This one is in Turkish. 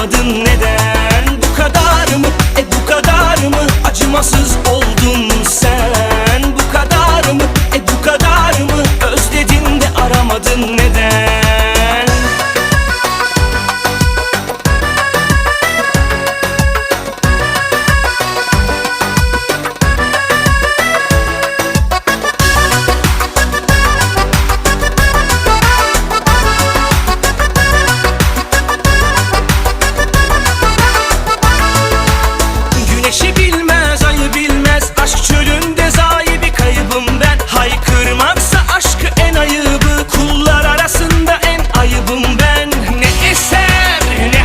Anlamadın neden?